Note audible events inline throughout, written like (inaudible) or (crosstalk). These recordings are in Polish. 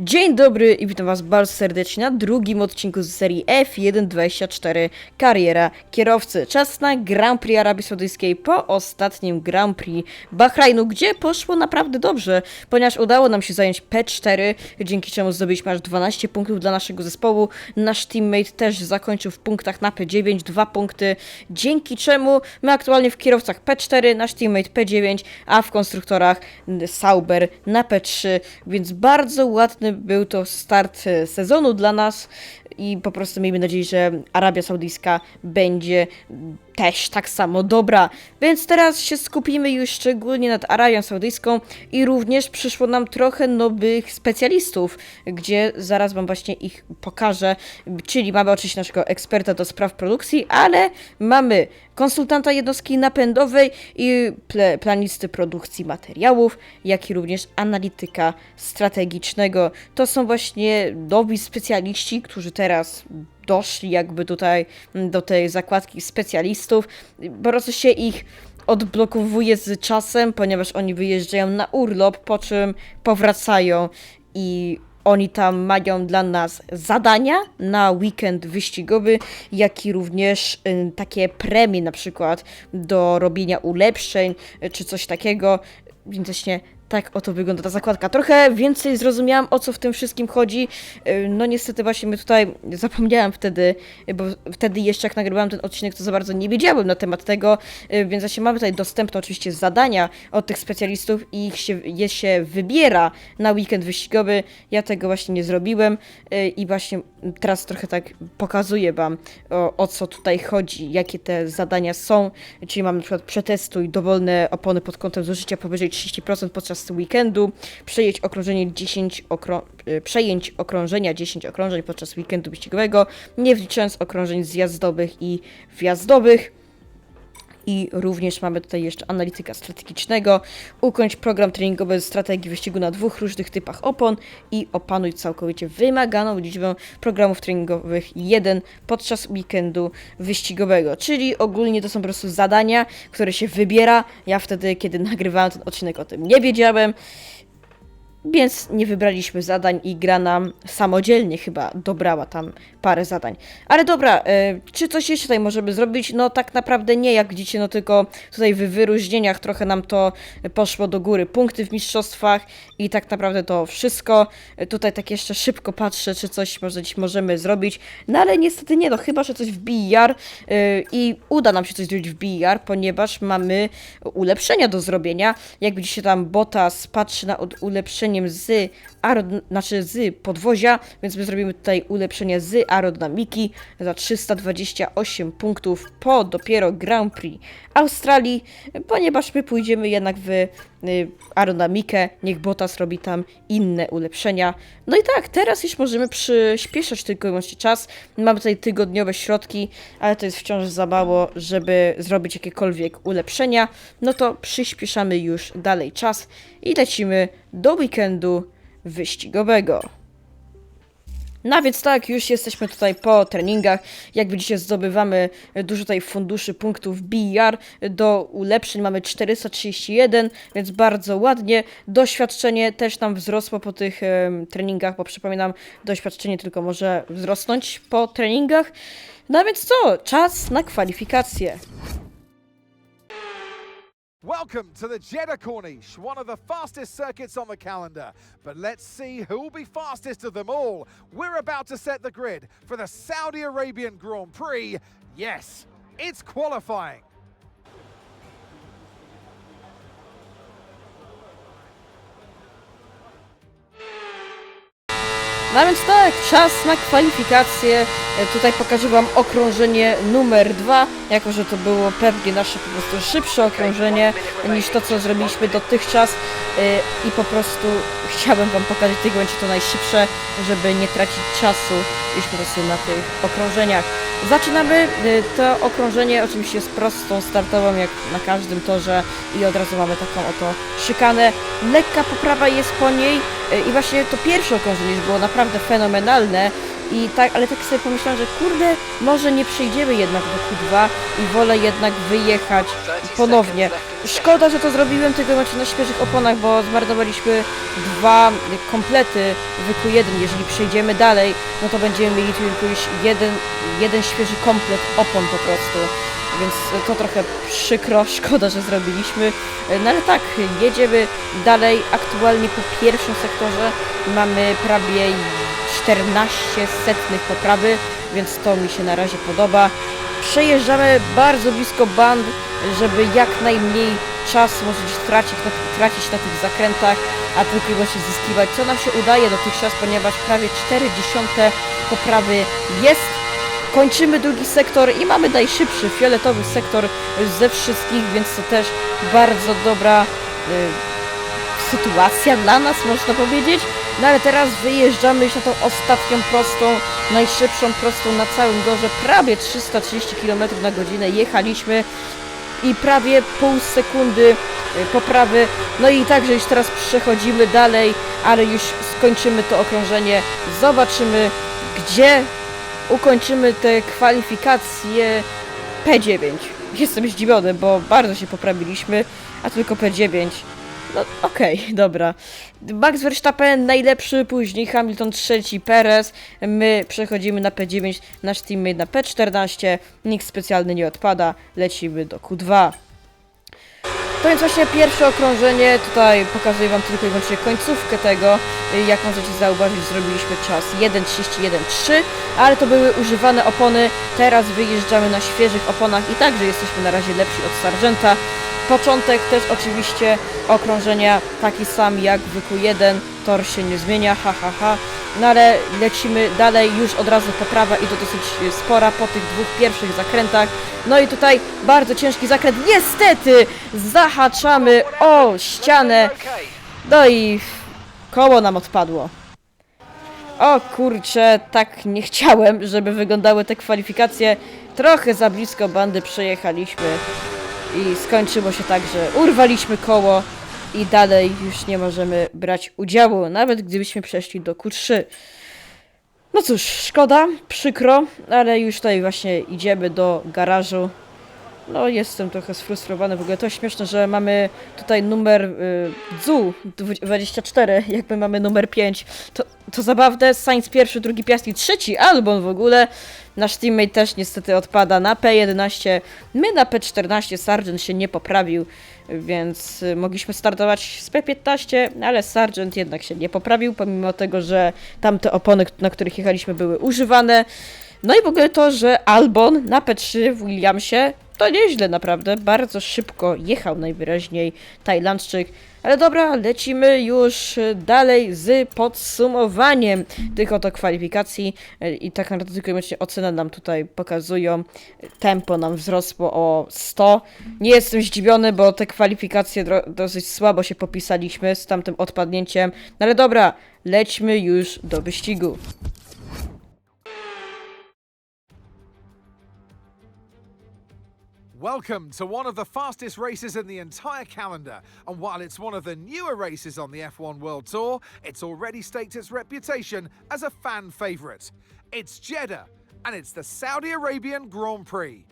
Dzień dobry i witam was bardzo serdecznie na drugim odcinku z serii F124 Kariera Kierowcy. Czas na Grand Prix Arabii Saudyjskiej po ostatnim Grand Prix Bahrajnu, gdzie poszło naprawdę dobrze, ponieważ udało nam się zająć P4, dzięki czemu zdobyliśmy aż 12 punktów dla naszego zespołu. Nasz teammate też zakończył w punktach na P9, 2 punkty, dzięki czemu my aktualnie w kierowcach P4, nasz teammate P9, a w konstruktorach Sauber na P3, więc bardzo ładny był to start e, sezonu dla nas i po prostu miejmy nadzieję, że Arabia Saudyjska będzie też tak samo dobra. Więc teraz się skupimy już szczególnie nad Arabią Saudyjską i również przyszło nam trochę nowych specjalistów, gdzie zaraz wam właśnie ich pokażę. Czyli mamy oczywiście naszego eksperta do spraw produkcji, ale mamy konsultanta jednostki napędowej i ple, planisty produkcji materiałów, jak i również analityka strategicznego. To są właśnie nowi specjaliści, którzy teraz doszli jakby tutaj do tej zakładki specjalistów. Po prostu się ich odblokowuje z czasem, ponieważ oni wyjeżdżają na urlop, po czym powracają i oni tam mają dla nas zadania na weekend wyścigowy, jak i również y, takie premie na przykład do robienia ulepszeń y, czy coś takiego. Więc właśnie tak oto wygląda ta zakładka. Trochę więcej zrozumiałam o co w tym wszystkim chodzi. Y, No niestety właśnie my tutaj (laughs) zapomniałam wtedy, bo wtedy jeszcze jak nagrywałam ten odcinek, to za bardzo nie wiedziałem na temat tego, y, więc właśnie mamy tutaj dostępne oczywiście zadania od tych specjalistów i ich się, je się wybiera na weekend wyścigowy. Ja tego właśnie nie zrobiłem y, i właśnie teraz trochę tak pokazuję wam o, o co tutaj chodzi, jakie te zadania są, czyli mamy na przykład przetestuj dowolne opony pod kątem zużycia powyżej 30% podczas weekendu, przejąć okrążenie 10 okrą y, przejęć okrążenia 10 okrążeń podczas weekendu wyścigowego, nie wliczając okrążeń zjazdowych i wjazdowych. I również mamy tutaj jeszcze analityka strategicznego. Ukończ program treningowy strategii wyścigu na dwóch różnych typach opon i opanuj całkowicie wymaganą liczbę programów treningowych jeden podczas weekendu wyścigowego. Czyli ogólnie to są po prostu zadania, które się wybiera. Ja wtedy, kiedy nagrywałem ten odcinek, o tym nie wiedziałem. Więc nie wybraliśmy zadań i gra nam samodzielnie chyba dobrała tam parę zadań. Ale dobra, e, czy coś jeszcze tutaj możemy zrobić? No tak naprawdę nie, jak widzicie, no tylko tutaj w wyróżnieniach trochę nam to poszło do góry. Punkty w mistrzostwach i tak naprawdę to wszystko. E, Tutaj tak jeszcze szybko patrzę, czy coś może dziś możemy zrobić. No ale niestety nie, no chyba, że coś w BR e, i uda nam się coś zrobić w BR, ponieważ mamy ulepszenia do zrobienia. Jak widzicie tam Botas patrzy na od- ulepszeniem z znaczy z podwozia, więc my zrobimy tutaj ulepszenie z aerodynamiki za 328 punktów po dopiero Grand Prix Australii, ponieważ my pójdziemy jednak w y, aerodynamikę, niech Botas robi tam inne ulepszenia. No i tak, teraz już możemy przyspieszać tylko i wyłącznie czas. Mamy tutaj tygodniowe środki, ale to jest wciąż za mało, żeby zrobić jakiekolwiek ulepszenia. No to przyspieszamy już dalej czas i lecimy do weekendu wyścigowego. No więc tak, już jesteśmy tutaj po treningach. Jak widzicie, zdobywamy dużo tutaj funduszy punktów BR. Do ulepszeń mamy 431, więc bardzo ładnie. Doświadczenie też nam wzrosło po tych em, treningach, bo przypominam, doświadczenie tylko może wzrosnąć po treningach. No więc co? Czas na kwalifikacje. Welcome to the Jeddah Corniche, one of the fastest circuits on the calendar. But let's see who will be fastest of them all. We're about to set the grid for the Saudi Arabian Grand Prix. Yes, it's qualifying. No więc tak, czas na kwalifikacje. Tutaj pokażę Wam okrążenie numer dwa, jako że to było pewnie nasze po prostu szybsze okrążenie niż to, co zrobiliśmy dotychczas. E, I po prostu chciałbym Wam pokazać tylko będzie to najszybsze, żeby nie tracić czasu już po prostu na tych okrążeniach. Zaczynamy e, to okrążenie oczywiście z prostą startową, jak na każdym torze i od razu mamy taką oto szykanę. Lekka poprawa jest po niej e, i właśnie to pierwsze okrążenie było naprawdę fenomenalne I tak, ale tak sobie pomyślałam, że kurde, może nie przejdziemy jednak do Q2 i wolę jednak wyjechać ponownie. Szkoda, że to zrobiłem tylko i wyłącznie na świeżych oponach, bo zmarnowaliśmy dwa komplety w Q1. Jeżeli przejdziemy dalej, no to będziemy mieli tylko już jeden, jeden świeży komplet opon po prostu. Więc to trochę przykro, (laughs) szkoda, że zrobiliśmy. No ale tak, jedziemy dalej. Aktualnie po pierwszym sektorze mamy prawie 14 setnych poprawy, więc to mi się na razie podoba. Przejeżdżamy bardzo blisko band, żeby jak najmniej czasu możecie tracić na, tracić na tych zakrętach, a tylko i wyłącznie zyskiwać, co nam się udaje dotychczas, ponieważ prawie 40 poprawy jest. Kończymy drugi sektor i mamy najszybszy fioletowy sektor ze wszystkich, więc to też bardzo dobra y, sytuacja dla nas, można powiedzieć. No ale teraz wyjeżdżamy już na tą ostatnią prostą, najszybszą prostą na całym torze, prawie 330 km na godzinę jechaliśmy i prawie pół sekundy y, poprawy. No i także już teraz przechodzimy dalej, ale już skończymy to okrążenie. Zobaczymy, gdzie ukończymy te kwalifikacje P9. Jestem zdziwiony, bo bardzo się poprawiliśmy, a tylko P9. No okej, dobra. Max Verstappen najlepszy, później Hamilton trzeci, Perez. My przechodzimy na P9, nasz teammate na P14. Nikt specjalny nie odpada, lecimy do Q2. To więc właśnie pierwsze okrążenie, tutaj pokazuję Wam tylko i wyłącznie końcówkę tego. Jak możecie zauważyć, zrobiliśmy czas 1.31.3, ale to były używane opony. Teraz wyjeżdżamy na świeżych oponach i także jesteśmy na razie lepsi od Sargenta. Początek też oczywiście okrążenia taki sam jak w Q1, tor się nie zmienia, ha ha ha. No ale lecimy dalej, już od razu poprawa i to dosyć spora po tych dwóch pierwszych zakrętach. No i tutaj bardzo ciężki zakręt, niestety zahaczamy o ścianę. No i koło nam odpadło. O kurczę, tak nie chciałem, żeby wyglądały te kwalifikacje. Trochę za blisko bandy przejechaliśmy i skończyło się tak, że urwaliśmy koło i dalej już nie możemy brać udziału, nawet gdybyśmy przeszli do Q3. No cóż, szkoda, przykro, ale już tutaj właśnie idziemy do garażu. No, jestem trochę sfrustrowany. W ogóle to śmieszne, że mamy tutaj numer y, DZU 24, jakby mamy numer 5. To, to zabawne. Sainz pierwszy, drugi Piastri, trzeci Albon w ogóle. Nasz teammate też niestety odpada na P11. My na P14. Sargent się nie poprawił, więc y, mogliśmy startować z P15, ale Sargent jednak się nie poprawił, pomimo tego, że tamte opony, na których jechaliśmy, były używane. No i w ogóle to, że Albon na P3 w Williamsie to nieźle naprawdę, bardzo szybko jechał najwyraźniej Tajlandczyk. Ale dobra, lecimy już dalej z podsumowaniem tych oto kwalifikacji i tak naprawdę tylko i wyłącznie nam tutaj pokazują. Tempo nam wzrosło o 100. Nie jestem zdziwiony, bo te kwalifikacje dosyć słabo się popisaliśmy z tamtym odpadnięciem. No ale dobra, lećmy już do wyścigu. Welcome to one of the fastest races in the entire calendar. And while it's one of the newer races on the F1 World Tour, it's already staked its reputation as a fan favourite. It's Jeddah, and it's the Saudi Arabian Grand Prix.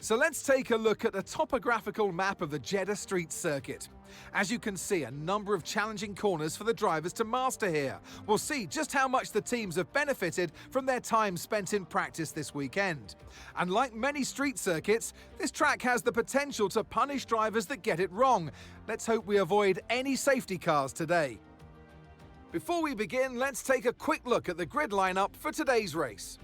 So let's take a look at the topographical map of the Jeddah Street Circuit. As you can see, a number of challenging corners for the drivers to master here. We'll see just how much the teams have benefited from their time spent in practice this weekend. And like many street circuits, this track has the potential to punish drivers that get it wrong. Let's hope we avoid any safety cars today. Before we begin, let's take a quick look at the grid lineup for today's race.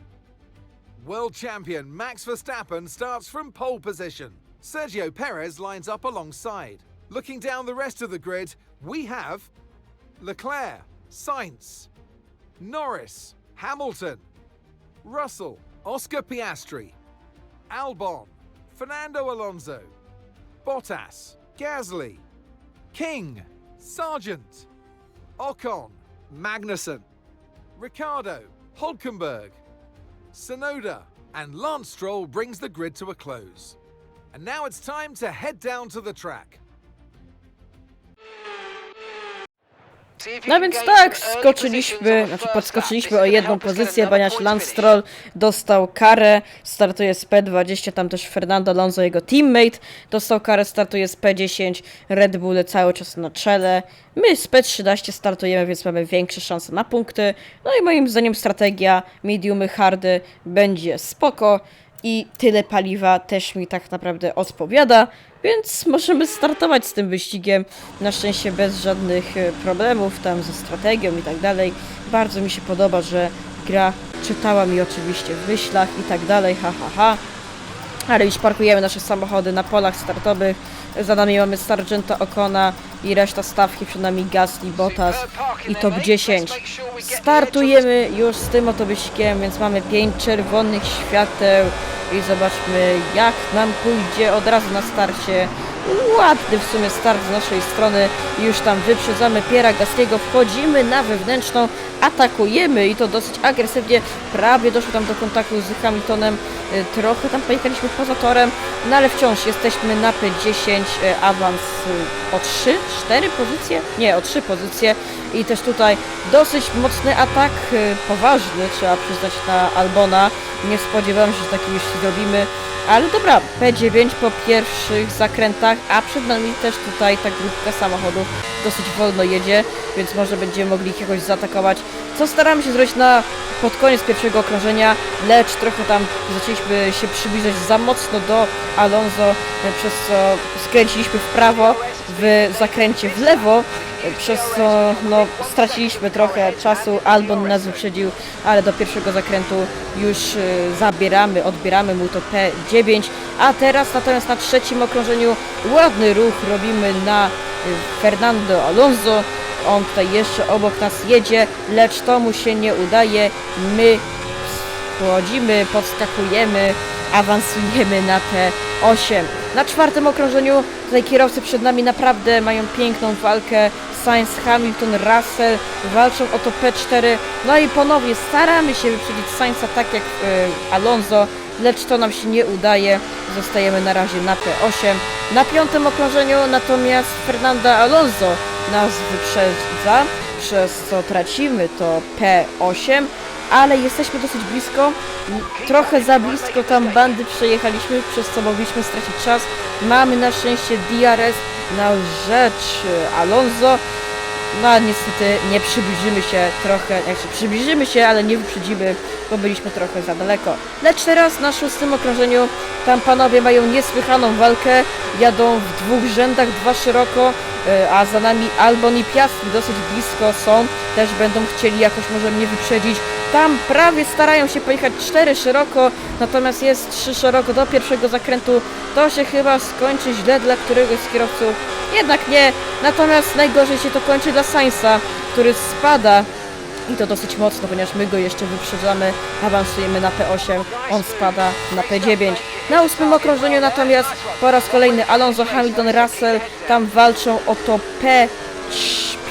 World champion Max Verstappen starts from pole position. Sergio Perez lines up alongside. Looking down the rest of the grid, we have Leclerc, Sainz, Norris, Hamilton, Russell, Oscar Piastri, Albon, Fernando Alonso, Bottas, Gasly, King, Sargent, Ocon, Magnussen, Ricardo, Hulkenberg, Sonoda, and Lance Stroll brings the grid to a close. And now it's time to head down to the track. No więc tak, skoczyliśmy, znaczy podskoczyliśmy o jedną pozycję, ponieważ Lance Stroll dostał karę, startuje z P20, tam też Fernando Alonso, jego teammate, dostał karę, startuje z P10, Red Bull cały czas na czele. My z P13 startujemy, więc mamy większe szanse na punkty. No i moim zdaniem strategia mediumy, hardy będzie spoko i tyle paliwa też mi tak naprawdę odpowiada, więc możemy startować z tym wyścigiem. Na szczęście bez żadnych e, problemów tam ze strategią i tak dalej. Bardzo mi się podoba, że gra czytała mi oczywiście w myślach i tak dalej, ha ha ha. Ale już parkujemy nasze samochody na polach startowych. Za nami mamy Sargenta Okona i reszta stawki, przed nami Gasly, Bottas i top 10. Startujemy już z tym oto wyścigiem, więc mamy 5 czerwonych świateł i zobaczmy jak nam pójdzie od razu na starcie. Ładny w sumie start z naszej strony. Już tam wyprzedzamy Piera Gasliego, wchodzimy na wewnętrzną, atakujemy i to dosyć agresywnie. Prawie doszło tam do kontaktu z Hamiltonem. Y, Trochę tam pojechaliśmy poza torem, no ale wciąż jesteśmy na P10, y, awans y, o 3, 4 pozycje? Nie, o 3 pozycje i też tutaj dosyć mocny atak, y, poważny trzeba przyznać na Albona. Nie spodziewałem się, że taki już zrobimy. Ale dobra, P9 po pierwszych zakrętach, a przed nami też tutaj ta grupka samochodów dosyć wolno jedzie, więc może będziemy mogli ich jakoś zaatakować. Co staramy się zrobić na pod koniec pierwszego okrążenia, lecz trochę tam zaczęliśmy się przybliżać za mocno do Alonso, e, przez co skręciliśmy w prawo, w zakręcie w lewo, e, przez co no, straciliśmy trochę czasu, Albon nas wyprzedził, ale do pierwszego zakrętu już e, zabieramy, odbieramy mu to P9, a teraz natomiast na trzecim okrążeniu ładny ruch robimy na Fernando Alonso, on tutaj jeszcze obok nas jedzie, lecz to mu się nie udaje. My wchodzimy, podskakujemy, awansujemy na te 8. Na czwartym okrążeniu tutaj kierowcy przed nami naprawdę mają piękną walkę. Sainz, Hamilton, Russell walczą o to P4. No i ponownie staramy się wyprzedzić Sainza tak jak e, Alonso, lecz to nam się nie udaje. Zostajemy na razie na P8. Na piątym okrążeniu natomiast Fernanda Alonso nas wyprzedza, przez co tracimy to P8, ale jesteśmy dosyć blisko, trochę za blisko tam bandy przejechaliśmy, przez co mogliśmy stracić czas. Mamy na szczęście DRS na rzecz Alonso, no niestety nie przybliżymy się trochę, znaczy przybliżymy się, ale nie wyprzedzimy, bo byliśmy trochę za daleko. Lecz teraz na szóstym okrążeniu tam panowie mają niesłychaną walkę, jadą w dwóch rzędach, dwa szeroko, e, a za nami Albon i Piastri dosyć blisko są, też będą chcieli jakoś może mnie wyprzedzić. Tam prawie starają się pojechać cztery szeroko, natomiast jest trzy szeroko do pierwszego zakrętu. To się chyba skończy źle dla któregoś z kierowców. Jednak nie, natomiast najgorzej się to kończy dla Sainza, który spada i to dosyć mocno, ponieważ my go jeszcze wyprzedzamy, awansujemy na P8, on spada na P9. Na ósmym okrążeniu natomiast po raz kolejny Alonso, Hamilton, Russell tam walczą o to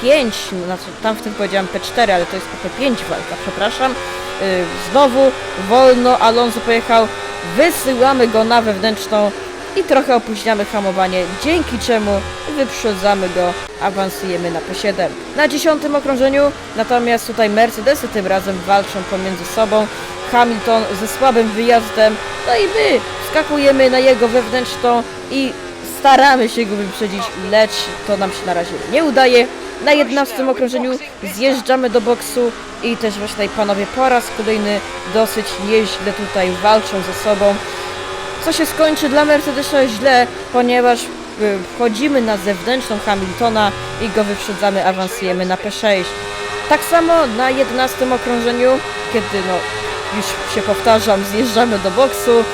P5, znaczy tam w tym powiedziałam P4, ale to jest po P5 walka, przepraszam. Yy, znowu wolno Alonso pojechał, wysyłamy go na wewnętrzną i trochę opóźniamy hamowanie, dzięki czemu wyprzedzamy go, awansujemy na P7. Na dziesiątym okrążeniu natomiast tutaj Mercedesy tym razem walczą pomiędzy sobą. Hamilton ze słabym wyjazdem, no i my skakujemy na jego wewnętrzną i staramy się go wyprzedzić, lecz to nam się na razie nie udaje. Na 11 okrążeniu zjeżdżamy do boksu i też właśnie panowie po raz kolejny dosyć nieźle tutaj walczą ze sobą co się skończy dla Mercedesa źle, ponieważ y, wchodzimy na zewnętrzną Hamiltona i go wyprzedzamy, awansujemy na P6. Tak samo na 11 okrążeniu, kiedy no już się powtarzam, zjeżdżamy do boksu, y,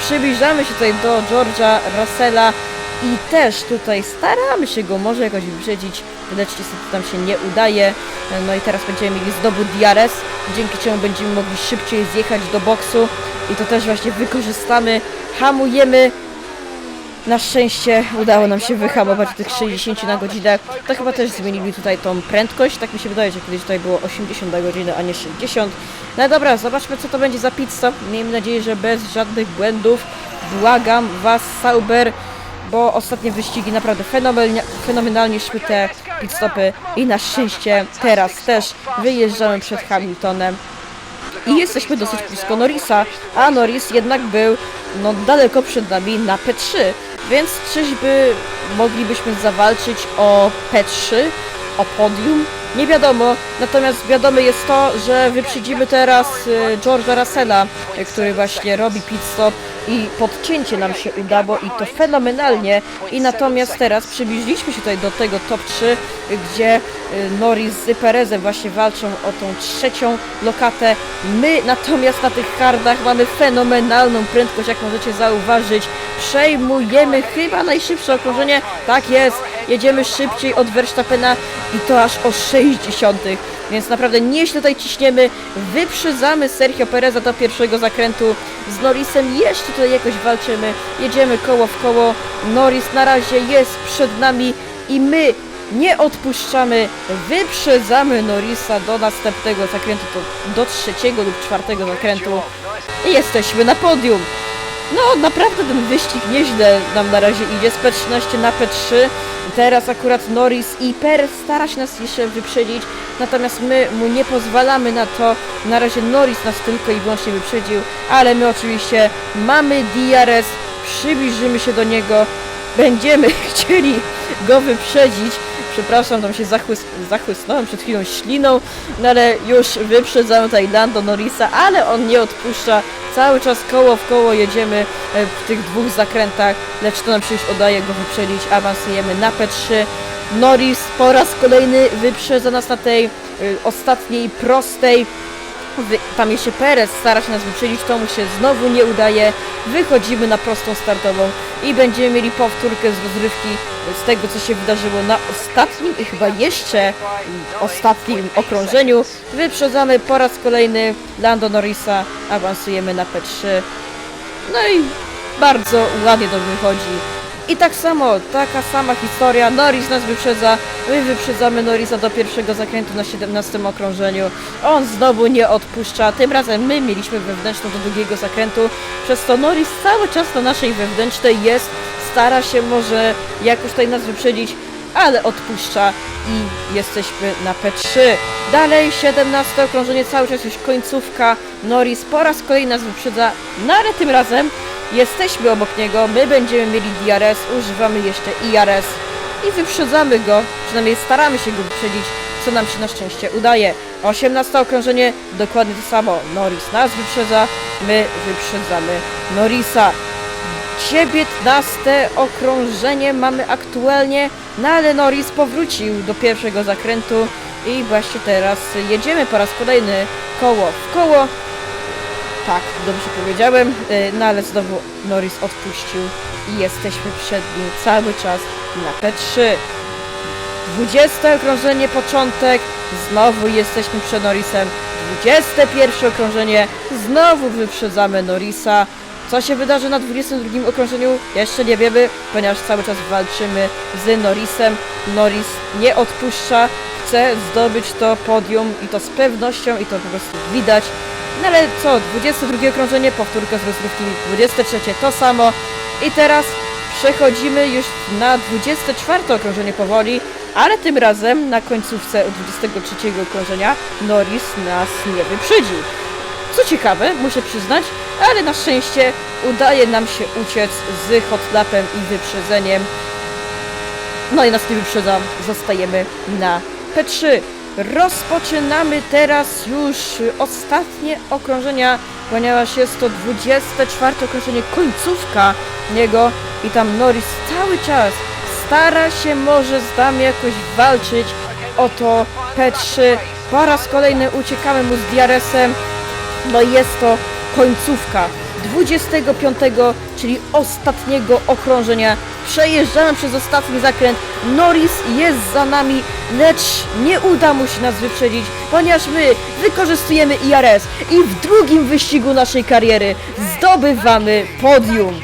przybliżamy się tutaj do George'a Russella i też tutaj staramy się go może jakoś wyprzedzić, lecz niestety nam się nie udaje. No i teraz będziemy mieli zdobót DRS, dzięki czemu będziemy mogli szybciej zjechać do boksu i to też właśnie wykorzystamy, hamujemy. Na szczęście udało nam się wyhamować tych 60 na godzinę. To chyba też zmienili tutaj tą prędkość. Tak mi się wydaje, że kiedyś tutaj było 80 na godzinę, a nie 60. No dobra, zobaczmy co to będzie za pit stop. Miejmy nadzieję, że bez żadnych błędów. Błagam Was, Sauber, bo ostatnie wyścigi naprawdę fenomenalnie, fenomenalnie szły te pit stopy. I na szczęście teraz też wyjeżdżamy przed Hamiltonem. I jesteśmy dosyć blisko Norrisa, a Norris jednak był no, daleko przed nami na P3, więc czyżby moglibyśmy zawalczyć o P3, o podium? Nie wiadomo, natomiast wiadome jest to, że wyprzedzimy teraz y, George'a Russella, który właśnie robi pit stop i podcięcie nam się udało i to fenomenalnie i natomiast teraz przybliżyliśmy się tutaj do tego top 3, y, gdzie y, Norris z Perezem właśnie walczą o tą trzecią lokatę. My natomiast na tych hardach mamy fenomenalną prędkość, jak możecie zauważyć. Przejmujemy chyba najszybsze okrążenie. Tak jest, jedziemy szybciej od Verstappena i to aż o 60. Więc naprawdę nieźle tutaj ciśniemy. Wyprzedzamy Sergio Pereza do pierwszego zakrętu. Z Norrisem jeszcze tutaj jakoś walczymy. Jedziemy koło w koło. Norris na razie jest przed nami i my nie odpuszczamy, wyprzedzamy Norrisa do następnego zakrętu, do trzeciego lub czwartego zakrętu i jesteśmy na podium. No, naprawdę ten wyścig nieźle nam na razie idzie z P13 na P3. Teraz akurat Norris i Perez stara się nas jeszcze wyprzedzić, natomiast my mu nie pozwalamy na to. Na razie Norris nas tylko i wyłącznie wyprzedził, ale my oczywiście mamy DRS, przybliżymy się do niego, będziemy (laughs) chcieli go wyprzedzić. Przepraszam, tam się zachłys zachłysnąłem przed chwilą śliną, no ale już wyprzedzamy tutaj Lando Norrisa, ale on nie odpuszcza. Cały czas koło w koło jedziemy e, w tych dwóch zakrętach, lecz to nam już udaje go wyprzedzić. Awansujemy na P3. Norris po raz kolejny wyprzedza nas na tej y, ostatniej prostej. Tam jeszcze Perez stara się nas wyprzedzić, to mu się znowu nie udaje. Wychodzimy na prostą startową i będziemy mieli powtórkę z rozrywki z tego, co się wydarzyło na ostatnim i chyba jeszcze ostatnim okrążeniu. Wyprzedzamy po raz kolejny Lando Norrisa, awansujemy na P3. No i bardzo ładnie to wychodzi. I tak samo, taka sama historia, Norris nas wyprzedza, my wyprzedzamy Norrisa do pierwszego zakrętu na 17 okrążeniu. On znowu nie odpuszcza, tym razem my mieliśmy wewnętrzną do drugiego zakrętu, przez to Norris cały czas na naszej wewnętrznej jest, stara się może jakoś tutaj nas wyprzedzić, ale odpuszcza i jesteśmy na P3. Dalej 17 okrążenie, cały czas już końcówka. Norris po raz kolejny nas wyprzedza, no ale tym razem jesteśmy obok niego, my będziemy mieli DRS, używamy jeszcze IRS i wyprzedzamy go, przynajmniej staramy się go wyprzedzić, co nam się na szczęście udaje. 18 okrążenie, dokładnie to samo. Norris nas wyprzedza, my wyprzedzamy Norrisa. 19 okrążenie mamy aktualnie, no ale Norris powrócił do pierwszego zakrętu i właśnie teraz jedziemy po raz kolejny koło w koło. Tak, dobrze powiedziałem, y, no ale znowu Norris odpuścił i jesteśmy przed nim cały czas na P3. 20 okrążenie, początek, znowu jesteśmy przed Norrisem. 21 okrążenie, znowu wyprzedzamy Norrisa. Co się wydarzy na 22 okrążeniu? Jeszcze nie wiemy, ponieważ cały czas walczymy z Norrisem. Norris nie odpuszcza, chce zdobyć to podium i to z pewnością i to po prostu widać. No ale co, 22 okrążenie, powtórka z rozgrywki, 23 to samo. I teraz przechodzimy już na 24 okrążenie powoli, ale tym razem na końcówce 23 okrążenia Norris nas nie wyprzedził. Co ciekawe, muszę przyznać, ale na szczęście udaje nam się uciec z hotlapem i wyprzedzeniem. No i nas nie wyprzedza, zostajemy na P3. Rozpoczynamy teraz już ostatnie okrążenia, ponieważ jest to 24 okrążenie, końcówka niego i tam Norris cały czas stara się może z nami jakoś walczyć. O to P3. Po raz kolejny uciekamy mu z DRS-em, no i jest to końcówka 25, czyli ostatniego okrążenia. Przejeżdżamy przez ostatni zakręt. Norris jest za nami, lecz nie uda mu się nas wyprzedzić, ponieważ my wykorzystujemy IRS i w drugim wyścigu naszej kariery zdobywamy podium.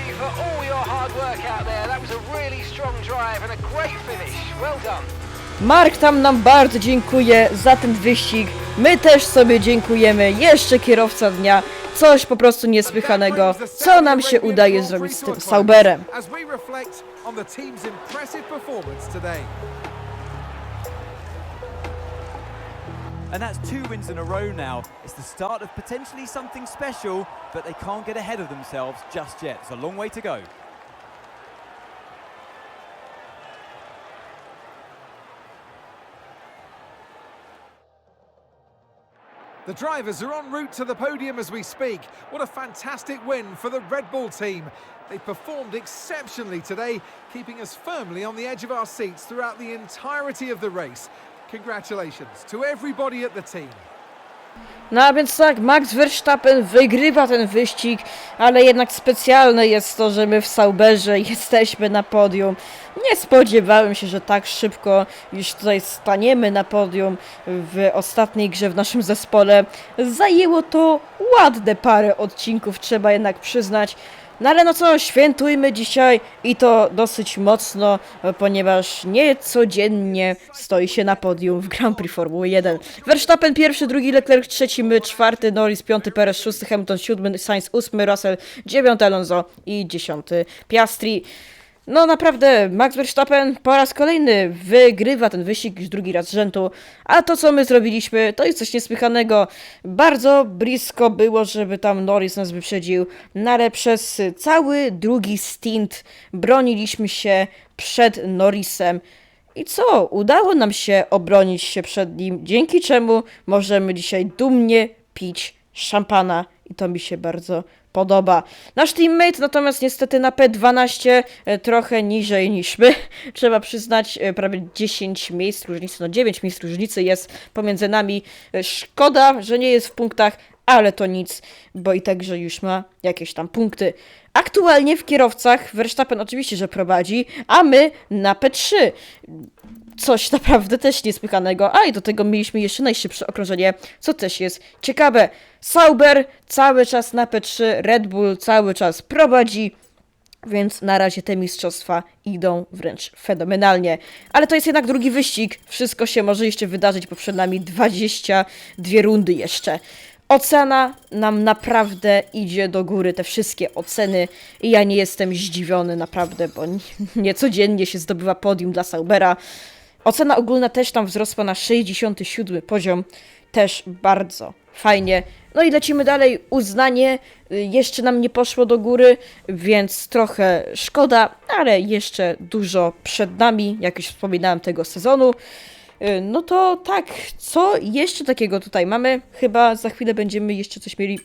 Mark tam nam bardzo dziękuję za ten wyścig. My też sobie dziękujemy. Jeszcze kierowca dnia. Coś po prostu niesłychanego, co nam się udaje zrobić z tym Sauberem. And that's two wins in a row now. It's the start of potentially something special, but they can't get ahead of themselves just yet. It's a long way to go. The drivers are en route to the podium as we speak. What a fantastic win for the Red Bull team. They performed exceptionally today, keeping us firmly on the edge of our seats throughout the entirety of the race. Congratulations to everybody at the team. No a więc tak, Max Verstappen wygrywa ten wyścig, ale jednak specjalne jest to, że my w Sauberze jesteśmy na podium. Nie spodziewałem się, że tak szybko już tutaj staniemy na podium w ostatniej grze w naszym zespole. Zajęło to ładne parę odcinków, trzeba jednak przyznać. No ale no co, świętujmy dzisiaj i to dosyć mocno, ponieważ nie codziennie stoi się na podium w Grand Prix Formuły 1. Verstappen pierwszy, drugi, Leclerc trzeci, my czwarty, Norris piąty, Perez szósty, Hamilton siódmy, Sainz ósmy, Russell dziewiąty, Alonso i dziesiąty, Piastri. No naprawdę, Max Verstappen po raz kolejny wygrywa ten wyścig już drugi raz z rzędu, a to co my zrobiliśmy to jest coś niesłychanego. Bardzo blisko było, żeby tam Norris nas wyprzedził, no ale przez cały drugi stint broniliśmy się przed Norrisem. I co? Udało nam się obronić się przed nim, dzięki czemu możemy dzisiaj dumnie pić szampana i to mi się bardzo podoba. Nasz teammate natomiast niestety na P12 e, trochę niżej niż my. (laughs) Trzeba przyznać, e, prawie 10 miejsc różnicy, no 9 miejsc różnicy jest pomiędzy nami. E, Szkoda, że nie jest w punktach, ale to nic, bo i tak, że już ma jakieś tam punkty. Aktualnie w kierowcach Verstappen oczywiście, że prowadzi, a my na P3 coś naprawdę też niesłychanego. A i do tego mieliśmy jeszcze najszybsze okrążenie, co też jest ciekawe. Sauber cały czas na P3, Red Bull cały czas prowadzi. Więc na razie te mistrzostwa idą wręcz fenomenalnie. Ale to jest jednak drugi wyścig. Wszystko się może jeszcze wydarzyć, bo przed nami 22 rundy jeszcze. Ocena nam naprawdę idzie do góry, te wszystkie oceny. I ja nie jestem zdziwiony naprawdę, bo nie- (laughs) nie codziennie się zdobywa podium dla Saubera. Ocena ogólna też tam wzrosła na 67 poziom. Też bardzo fajnie. No i lecimy dalej. Uznanie y, jeszcze nam nie poszło do góry, więc trochę szkoda, ale jeszcze dużo przed nami, jak już wspominałem, tego sezonu. Y, No to tak, co jeszcze takiego tutaj mamy? Chyba za chwilę będziemy jeszcze coś mieli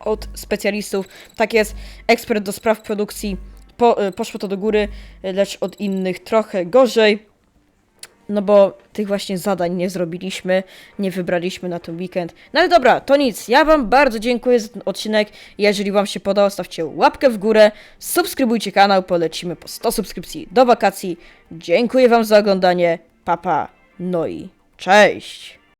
od specjalistów. Tak jest, ekspert do spraw produkcji. Po, y, poszło to do góry, y, lecz od innych trochę gorzej. No bo tych właśnie zadań nie zrobiliśmy, nie wybraliśmy na ten weekend. No ale dobra, to nic. Ja Wam bardzo dziękuję za ten odcinek. Jeżeli Wam się podobał, stawcie łapkę w górę, subskrybujcie kanał, polecimy po 100 subskrypcji do wakacji. Dziękuję Wam za oglądanie. Papa, no i cześć!